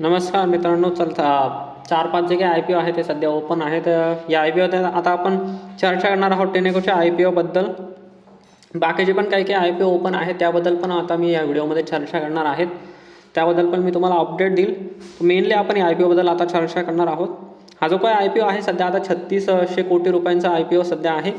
नमस्कार मित्रांनो चलता चार पाच जे काही आय पी ओ आहे ते सध्या ओपन आहेत. या आय पी ओ आता आपण चर्चा करणार आहोत टेनेकोच्या आय पी ओबद्दल बाकीचे पण काही काही आय पी ओ ओपन आहेत त्याबद्दल पण आता मी या व्हिडिओमध्ये चर्चा करणार आहेत. त्याबद्दल पण मी तुम्हाला अपडेट देईल. मेनली आपण या आय पी ओबद्दल आता चर्चा करणार आहोत. हा जो काही आय पी ओ आहे सध्या आता छत्तीसशे कोटी रुपयांचा आय पी ओ सध्या आहे.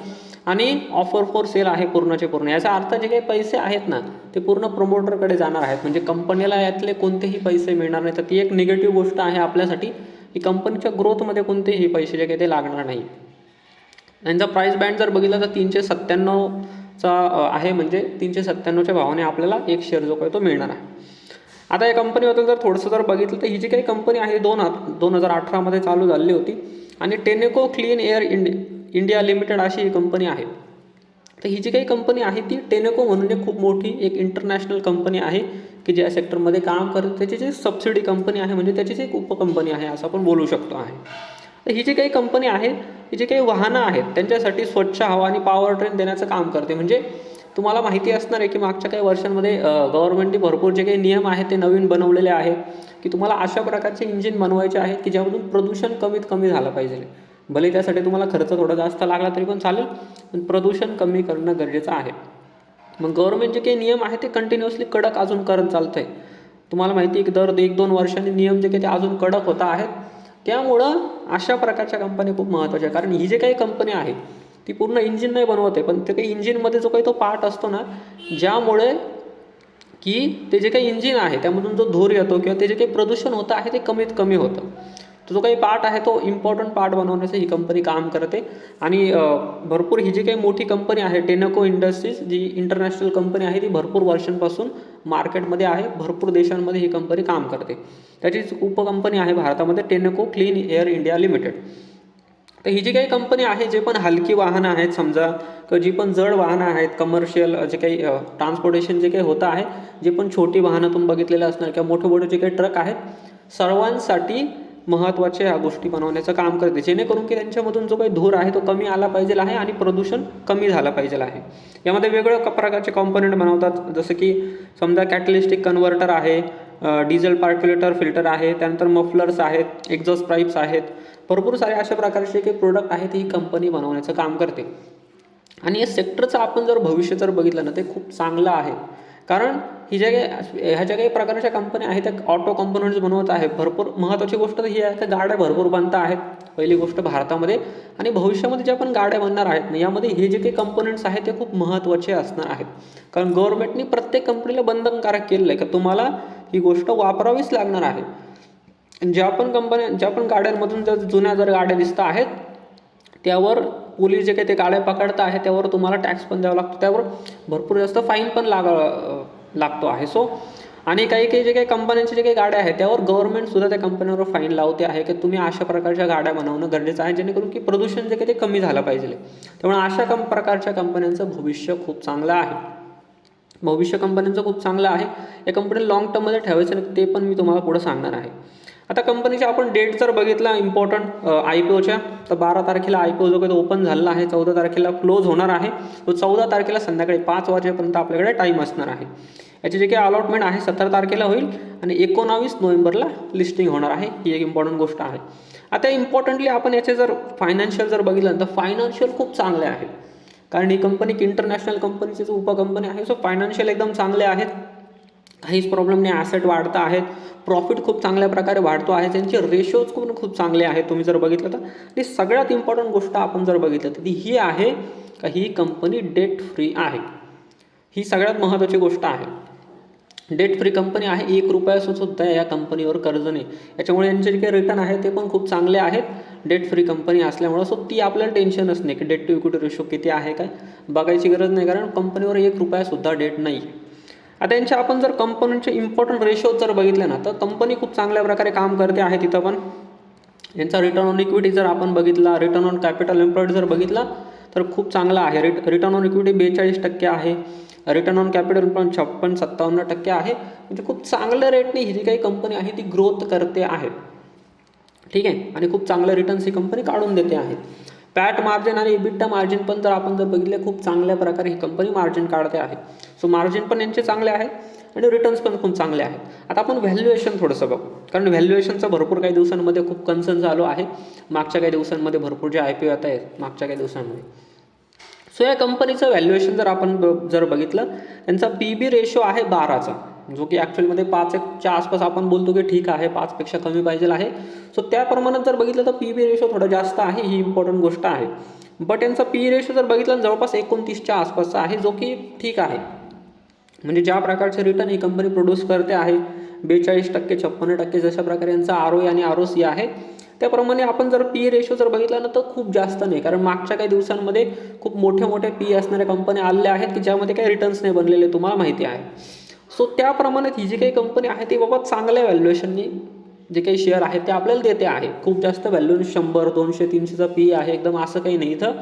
आणि ऑफर फॉर सेल आहे पूर्णचे पूर्ण. याचा अर्थ जे काही पैसे आहेत ना ते पूर्ण प्रमोटरकडे जाणार आहेत. म्हणजे कंपनीला यातले कोणतेही पैसे मिळणार नाही. तर ती एक निगेटिव्ह गोष्ट आहे आपल्यासाठी की कंपनीच्या ग्रोथमध्ये कोणतेही पैसे जे काही ते लागणार नाही. यांचा प्राईस बँड जर बघितला तर तीनशे सत्त्याण्णवचा आहे. म्हणजे तीनशे सत्त्याण्णवच्या भावाने आपल्याला एक शेअर जो काही तो मिळणार आहे. आता या कंपनीबद्दल जर थोडंसं जर बघितलं तर ही जी काही कंपनी आहे दोन दोन हजार अठरामध्ये चालू झाली होती. आणि टेनेको क्लीन एअर इंडि इंडिया लिमिटेड अशी ही कंपनी आहे. तर ही जी काही कंपनी आहे ती टेनेको म्हणून एक खूप मोठी एक इंटरनॅशनल कंपनी आहे की ज्या सेक्टरमध्ये काम करते त्याची जी सबसिडी कंपनी आहे म्हणजे त्याचीच एक उपकंपनी आहे असं आपण बोलू शकतो आहे. तर ही जी काही कंपनी आहे ही जी काही वाहनं आहेत त्यांच्यासाठी स्वच्छ हवा आणि पॉवर ट्रेन देण्याचं काम करते. म्हणजे तुम्हाला माहिती असणार आहे की मागच्या काही वर्षांमध्ये गव्हर्नमेंटने भरपूर जे काही नियम आहेत ते नवीन बनवलेले आहेत की तुम्हाला अशा प्रकारचे इंजिन बनवायचे आहेत की ज्यामधून प्रदूषण कमीत कमी झालं पाहिजे. भले त्यासाठी तुम्हाला खर्च थोडा जास्त लागला तरी पण चालेल पण प्रदूषण कमी करणं गरजेचं आहे. मग गव्हर्नमेंट जे काही नियम आहे ते कंटिन्युअसली कडक अजून करत चालतं आहे तुम्हाला माहिती आहे की दर एक दोन वर्षांनी नियम जे काही ते अजून कडक होता आहेत. त्यामुळं अशा प्रकारच्या कंपनी खूप महत्त्वाच्या आहे कारण ही जे काही कंपनी आहे ती पूर्ण इंजिन नाही बनवत आहे पण ते काही इंजिनमध्ये जो काही तो पार्ट असतो ना ज्यामुळे की ते जे काही इंजिन आहे त्यामधून जो धूर येतो किंवा ते जे काही प्रदूषण होतं आहे ते कमीत कमी होतं. तो जो काही पार्ट आहे तो इम्पॉर्टंट पार्ट बनवण्याचं ही कंपनी काम करते. आणि भरपूर ही जी काही मोठी कंपनी आहे टेनको इंडस्ट्रीज जी इंटरनॅशनल कंपनी आहे ती भरपूर वर्षांपासून मार्केटमध्ये आहे भरपूर देशांमध्ये ही कंपनी काम करते. त्याचीच उपकंपनी आहे भारतामध्ये Tenneco clean air India limited तर ही जी काही कंपनी आहे जे पण हलकी वाहनं आहेत समजा किंवा जी पण जड वाहनं आहेत कमर्शियल जे काही ट्रान्सपोर्टेशन जे काही होतं आहे जे पण छोटी वाहनं तुम्ही बघितलेलं असणार किंवा मोठे मोठे जे काही ट्रक आहेत सर्वांसाठी महत्त्वाच्या ह्या गोष्टी बनवण्याचं काम करते. जेणेकरून की त्यांच्यामधून जो काही धूर आहे तो कमी आला पाहिजे आहे आणि प्रदूषण कमी झालं पाहिजे आहे. यामध्ये वेगवेगळ्या प्रकारचे कॉम्पोनंट बनवतात. जसं की समजा कॅटलिस्टिक कन्व्हर्टर आहे डिझेल पार्क्युलेटर फिल्टर आहे त्यानंतर मफलर्स आहेत एक्झॉस्ट पाईप्स आहेत. भरपूर सारे अशा प्रकारचे काही प्रोडक्ट आहेत ही कंपनी बनवण्याचं काम करते. आणि या सेक्टरचं आपण जर भविष्य जर बघितलं ना ते खूप चांगलं आहे. कारण ही ज्या काही ह्या ज्या काही प्रकारच्या कंपन्या आहेत त्या ऑटो कंपोनंट्स बनवत आहेत भरपूर महत्त्वाची गोष्ट तर ही आहे की गाड्या भरपूर बनत आहेत. पहिली गोष्ट भारतामध्ये आणि भविष्यामध्ये ज्या पण गाड्या बनणार आहेत ना यामध्ये हे जे काही कंपोनंट्स आहेत ते खूप महत्त्वाचे असणार आहेत. कारण गव्हर्नमेंटनी प्रत्येक कंपनीला बंधनकारक केलेलं आहे की तुम्हाला ही गोष्ट वापरावीच लागणार आहे. ज्या पण कंपन्या ज्या पण गाड्यांमधून जर जुन्या जर गाड्या दिसत आहेत त्यावर पोलीस जे काही ते गाड्या पकडत आहे त्यावर तुम्हाला टॅक्स पण द्यावा लागतो. त्यावर भरपूर जास्त फाईन पण लागा लागतो आहे. सो आणि काही काही जे काही कंपन्यांचे जे काही गाड्या आहेत त्यावर गव्हर्नमेंटसुद्धा त्या कंपन्यांवर फाईन लावते आहे की तुम्ही अशा प्रकारच्या गाड्या बनवणं गरजेचं आहे जेणेकरून की प्रदूषण जे काही ते कमी झालं पाहिजे. त्यामुळे अशा कं प्रकारच्या कंपन्यांचं भविष्य खूप चांगलं आहे. भविष्य कंपन्यांचं खूप चांगलं आहे. या कंपनी लाँग टर्ममध्ये ठेवायचं ते पण मी तुम्हाला पुढं सांगणार आहे. आता कंपनीच्या आपण डेट जर बघितला इम्पॉर्टंट आय पी ओच्या तर बारा तारखेला आय पी ओ जो काही तो ओपन झालेला आहे चौदा तारखेला क्लोज होणार आहे. तो चौदा तारखेला संध्याकाळी पाच वाजेपर्यंत आपल्याकडे टाईम असणार आहे. याची जे काही अलॉटमेंट आहे सतरा तारखेला होईल आणि एकोणावीस नोव्हेंबरला लिस्टिंग होणार आहे. ही एक इम्पॉर्टंट गोष्ट आहे. आता इम्पॉर्टंटली आपण याचे जर फायनान्शियल जर बघितलं तर फायनान्शियल खूप चांगले आहे. कारण ही कंपनी एक इंटरनॅशनल कंपनीची जो उपकंपनी आहे सो फायनान्शियल एकदम चांगले आहेत. काहीच प्रॉब्लेम नाही. ॲसेट वाढत आहेत. प्रॉफिट खूप चांगल्या प्रकारे वाढतो आहे. त्यांचे रेशोज पण खूप चांगले आहेत. तुम्ही जर बघितलं तर. आणि सगळ्यात इम्पॉर्टंट गोष्ट आपण जर बघितलं तर ती ही आहे का ही कंपनी डेट फ्री आहे. ही सगळ्यात महत्त्वाची गोष्ट आहे. डेट फ्री कंपनी आहे. एक रुपयाचं सुद्धा या कंपनीवर कर्ज नाही. याच्यामुळे यांचे जे काही रिटर्न आहे ते पण खूप चांगले आहेत. डेट फ्री कंपनी असल्यामुळं. सो ती आपल्याला टेन्शनच नाही की डेट टू इक्विटी रेशो किती आहे काय. बघायची गरज नाही. कारण कंपनीवर एक रुपयासुद्धा डेट नाही. आहे आता यांच्या आपण जर कंपनीचे इम्पॉर्टंट रेशो जर बघितले ना तर कंपनी खूप चांगल्या प्रकारे काम करते आहे तिथं पण. यांचा रिटर्न ऑन इक्विटी जर आपण बघितला रिटर्न ऑन कॅपिटल एम्प्लॉईड जर बघितला तर खूप चांगला आहे. रिट रिटर्न ऑन इक्विटी बेचाळीस टक्के आहे. रिटर्न ऑन कॅपिटल एम्प्लॉईड छप्पन सत्तावन्न टक्के आहे. म्हणजे खूप चांगल्या रेटने ही जी काही कंपनी आहे ती ग्रोथ करते आहे. ठीक आहे? आणि खूप चांगलं रिटर्न्स ही कंपनी काढून देते आहे. पॅट मार्जिन आणि इबिट्टा मार्जिन पण जर आपण जर बघितले खूप चांगल्या प्रकारे ही कंपनी मार्जिन काढते आहे. सो मार्जिन पण यांचे चांगले आहे आणि रिटर्न्स पण खूप चांगले आहेत आता आपण व्हॅल्युएशन थोडंसं बघू. कारण व्हॅल्युएशनचं भरपूर काही दिवसांमध्ये खूप कन्सर्न झालो आहे. मागच्या काही दिवसांमध्ये भरपूर जे आय पी येत आहेत मागच्या काही दिवसांमध्ये. सो या कंपनीचं व्हॅल्युएशन जर आपण जर बघितलं त्यांचा पी बी रेशो आहे बाराचा. जो की ॲक्च्युअलमध्ये पाच एकच्या आसपास आपण बोलतो की ठीक आहे पाचपेक्षा कमी पाहिजे आहे. सो त्या प्रमाणात जर बघितलं तर पी बी रेशो थोडा जास्त आहे ही इम्पॉर्टंट गोष्ट आहे. बट यांचा पी रेशो जर बघितलं जवळपास एकोणतीसच्या आसपासचा आहे जो की ठीक आहे. म्हणजे ज्या प्रकारचे रिटर्न ही कंपनी प्रोड्यूस करते आहे बेचाळीस टक्के छप्पन्न टक्के जशा प्रकारे यांचा आर ओ आणि आर ओ सी आहे त्याप्रमाणे आपण जर पी रेशो जर बघितला ना तर खूप जास्त नाही. कारण मागच्या काही दिवसांमध्ये खूप मोठे मोठे पी असणाऱ्या कंपन्या आलेल्या आहेत की ज्यामध्ये काही रिटर्न्स नाही बनलेले तुम्हाला माहिती आहे. सो त्याप्रमाणे ही जी काही कंपनी आहे ती बाबा चांगल्या व्हॅल्युएशननी जे काही शेअर आहेत ते आपल्याला देते आहे. खूप जास्त व्हॅल्यू शंभर दोनशे तीनशेचा पी आहे एकदम असं काही नाही. इथं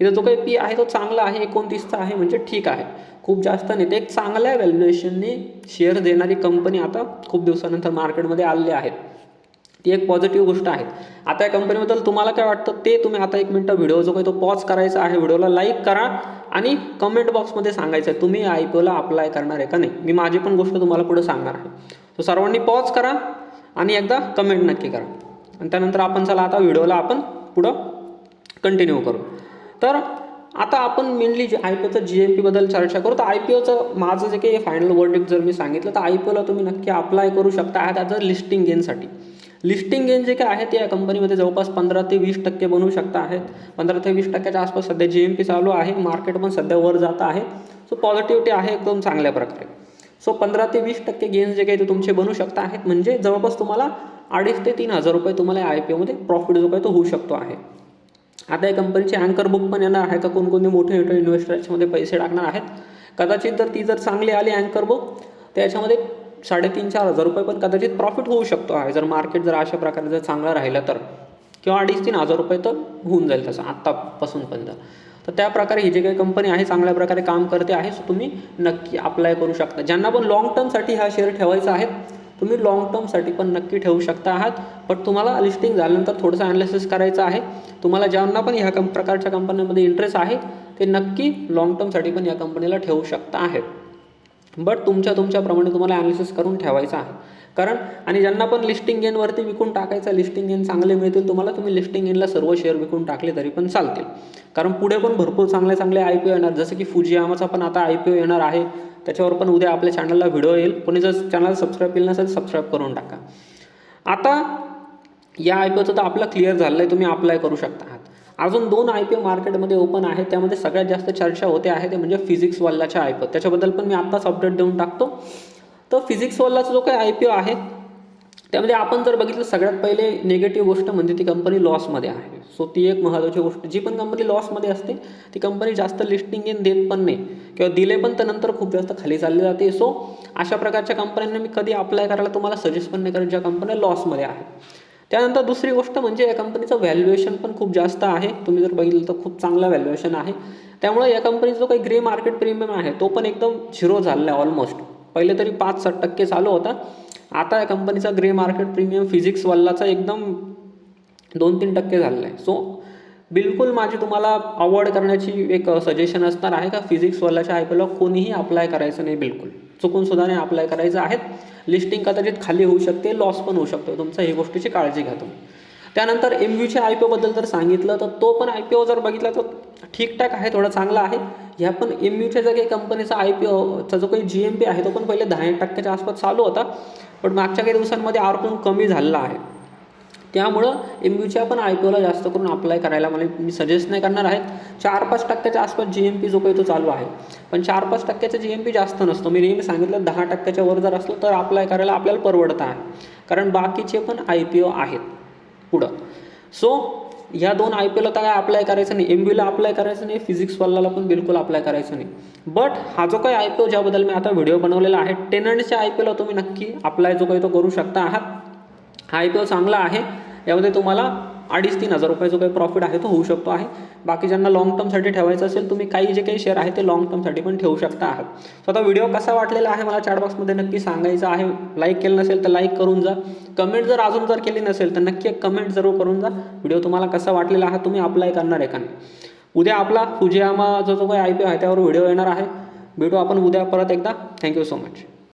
इथं जो काही पी आहे तो चांगला आहे एकोणतीसचा आहे म्हणजे ठीक आहे. खूप जास्त नाही. ते एक चांगल्या व्हॅल्युएशननी शेअर देणारी कंपनी आता खूप दिवसानंतर मार्केटमध्ये आलेली आहेत ती एक पॉझिटिव्ह गोष्ट आहे. आता या कंपनीबद्दल तुम्हाला काय वाटतं ते तुम्ही आता एक मिनटं व्हिडिओ जो काही तो पॉज करायचा आहे व्हिडिओला लाईक करा आणि कमेंट बॉक्समध्ये सांगायचं आहे तुम्ही आय पी ओला अप्लाय करणार आहे का नाही? मी माझी पण गोष्ट तुम्हाला पुढे सांगणार आहे. सो सर्वांनी पॉज करा आणि एकदा कमेंट नक्की करा. आणि त्यानंतर आपण चला आता व्हिडिओला आपण पुढं कंटिन्यू करू. तर आता आपण मेनली जे आय पी ओचं जी एम पीबद्दल चर्चा करू तर आय पी ओचं माझं जे काही फायनल वर्डिक जर मी सांगितलं तर आय पी ओला तुम्ही नक्की अप्लाय करू शकता. त्याचं लिस्टिंग गेनसाठी लिस्टिंग गेन जे काय आहे ते या कंपनीमध्ये जवळपास पंधरा ते वीस टक्के बनवू शकता आहेत. पंधरा ते वीस टक्क्याच्या आसपास सध्या जी एम पी चालू आहे. मार्केट पण सध्या वर जात आहे. सो पॉझिटिव्हिटी आहे एकदम चांगल्या प्रकारे. सो पंधरा ते वीस टक्के गेन जे काही ते तुमचे बनू शकता आहेत म्हणजे जवळपास तुम्हाला अडीच ते तीन हजार रुपये तुम्हाला आय पी ओमध्ये प्रॉफिट जो काही तो होऊ शकतो आहे. आता या कंपनीची अँकर बुक पण येणार आहे का? कोणकोणते मोठे मोठे इन्व्हेस्टर याच्यामध्ये पैसे टाकणार आहेत? कदाचित जर ती जर चांगली आली अँकर बुक त्याच्यामध्ये साडेतीन चार हजार रुपये पण कदाचित प्रॉफिट होऊ शकतो आहे. जर मार्केट जर अशा प्रकारे जर चांगलं राहिलं तर. किंवा अडीच तीन हजार रुपये तर होऊन जाईल तसं आत्तापासून पण तर तर त्या प्रकारे ही जी काही कंपनी आहे चांगल्या प्रकारे काम करते आहे सो तुम्ही नक्की अप्लाय करू शकता. ज्यांना पण लॉंग टर्मसाठी हा शेअर ठेवायचा आहे तुम्ही लॉंग टर्मसाठी पण नक्की ठेवू शकता आहात. बट तुम्हाला लिस्टिंग झाल्यानंतर थोडंसं ॲनालिसिस करायचं आहे. तुम्हाला ज्यांना पण ह्या कं प्रकारच्या कंपन्यांमध्ये इंटरेस्ट आहे ते नक्की लॉंग टर्मसाठी पण या कंपनीला ठेवू शकता आहेत बट तुमच्या तुमच्याप्रमाणे तुम्हाला ॲनालिसिस करून ठेवायचा आहे. कारण आणि ज्यांना पण लिस्टिंग गेनवरती विकून टाकायचा लिस्टिंग गेन चांगले मिळतील तुम्हाला तुम्ही लिस्टिंग गेनला सर्व शेअर विकून टाकले तरी पण चालतील. कारण पुढे पण भरपूर चांगले चांगले आय पी ओ येणार. जसं की फुजियामाचा पण आता आय पी ओ येणार आहे. त्याच्यावर पण उद्या आपल्या चॅनलला व्हिडिओ येईल. कोणी जर चॅनल सबस्क्राईब केलं नसेल सबस्क्राईब करून टाका. आता या आय पी ओचं तर आपलं क्लिअर झालं आहे तुम्ही अप्लाय करू शकता. अजून दोन आय पी ओ मार्केटमध्ये ओपन आहे त्यामध्ये सगळ्यात जास्त चर्चा होते आहे ते म्हणजे फिजिक्स वल्लाच्या आय पी ओ त्याच्याबद्दल पण मी आत्ताच अपडेट देऊन टाकतो. तर फिजिक्स वल्लाचा जो काही आय पी ओ आहे त्यामध्ये आपण जर बघितलं सगळ्यात पहिले निगेटिव्ह गोष्ट म्हणजे ती कंपनी लॉसमध्ये आहे. सो ती एक महत्त्वाची गोष्ट. जी पण कंपनी लॉसमध्ये असते ती कंपनी जास्त लिस्टिंग इन देत पण नाही. किंवा दिले पण तर नंतर खूप जास्त खाली चालली जाते. सो अशा प्रकारच्या कंपन्यांना मी कधी अप्लाय करायला तुम्हाला सजेस्ट पण नाही करत ज्या कंपन्या लॉसमध्ये आहेत त्यानंतर दुसरी गोष्ट म्हणजे या कंपनीचं व्हॅल्युएशन पण खूप जास्त आहे. तुम्ही जर बघितलं तर खूप चांगला व्हॅल्युएशन आहे. त्यामुळे या कंपनीचा जो काही ग्रे मार्केट प्रीमियम आहे तो पण एकदम झिरो झालेला आहे ऑलमोस्ट पहिले तरी पाच सात टक्के चालू होता. आता या कंपनीचा ग्रे मार्केट प्रीमियम फिजिक्स वल्लाचा एकदम दोन तीन टक्के झालेला आहे. सो बिलकुल माझी तुम्हाला अवॉइड करण्याची एक सजेशन असणार आहे का? फिजिक्सवाल्याच्या आय पी एलला कोणीही अप्लाय करायचं नाही बिलकुल. चुकून सुद्धा नाही अप्लाय करायचं आहेत. लिस्टिंग कदाचित खाली होऊ शकते लॉस पण होऊ शकतो. तुमचा हे गोष्टीची काळजी घ्या तुम्ही. त्यानंतर एम व्यूच्या आय पी ओबद्दल जर सांगितलं तर तो पण आय पी ओ जर बघितला तर ठीकठाक आहे थोडा चांगला आहे. ह्या पण एम यूच्या ज्या काही कंपनीचा आय पी ओचा जो काही जी एम पी आहे तो पण पहिले दहा टक्क्याच्या आसपास चालू होता. पण मागच्या काही दिवसांमध्ये आरपून कमी झालेला आहे. त्यामुळं एम यूच्या पण आय पी ओला जास्त करून अप्लाय करायला मला मी सजेस्ट नाही करणार आहेत चार पाच टक्क्याच्या आसपास जी एम पी जो काही तो चालू आहे. पण चार पाच टक्क्याचा जी एम पी जास्त नसतो. मी नेहमी सांगितलं दहा टक्क्याच्या वर जर असलं तर अप्लाय करायला आपल्याला परवडतं आहे. कारण बाकीचे पण आय पी ओ आहेत. पुढं. सो ह्या दोन आय पी एलला तर काय अप्लाय करायचं नाही. एम बीला अप्लाय करायचं नाही. फिजिक्सवाल्याला पण बिलकुल अप्लाय करायचं नाही. बट हा जो काही आय पी ओ ज्याबद्दल मी आता व्हिडिओ बनवलेला आहे टेनंटच्या आय पी एलला तुम्ही नक्की अप्लाय जो काही तो करू शकता आहात. हा आय पी ओ चांगला आहे. यामध्ये तुम्हाला अडीच तीन हजार रुपये जो काही प्रॉफिट आहे तो होऊ शकतो आहे. बाकी ज्यांना लॉंग टर्मसाठी ठेवायचं असेल तुम्ही काही जे काही शेअर आहे ते लॉंग टर्मसाठी पण ठेवू शकता आहात. सो आता व्हिडिओ कसा वाटलेला आहे मला चॅटबॉक्समध्ये नक्की सांगायचं आहे. लाईक केलं नसेल तर लाईक करून जा. कमेंट जर अजून जर केली नसेल तर नक्की एक कमेंट जरूर करून जा. व्हिडिओ तुम्हाला कसा वाटलेला आहे तुम्ही अप्लाय करणार आहे का नाही. उद्या आपला फुजियामा जो जो काही आय पी आहे त्यावर व्हिडिओ येणार आहे. भेटू आपण उद्या परत एकदा. Thank you so much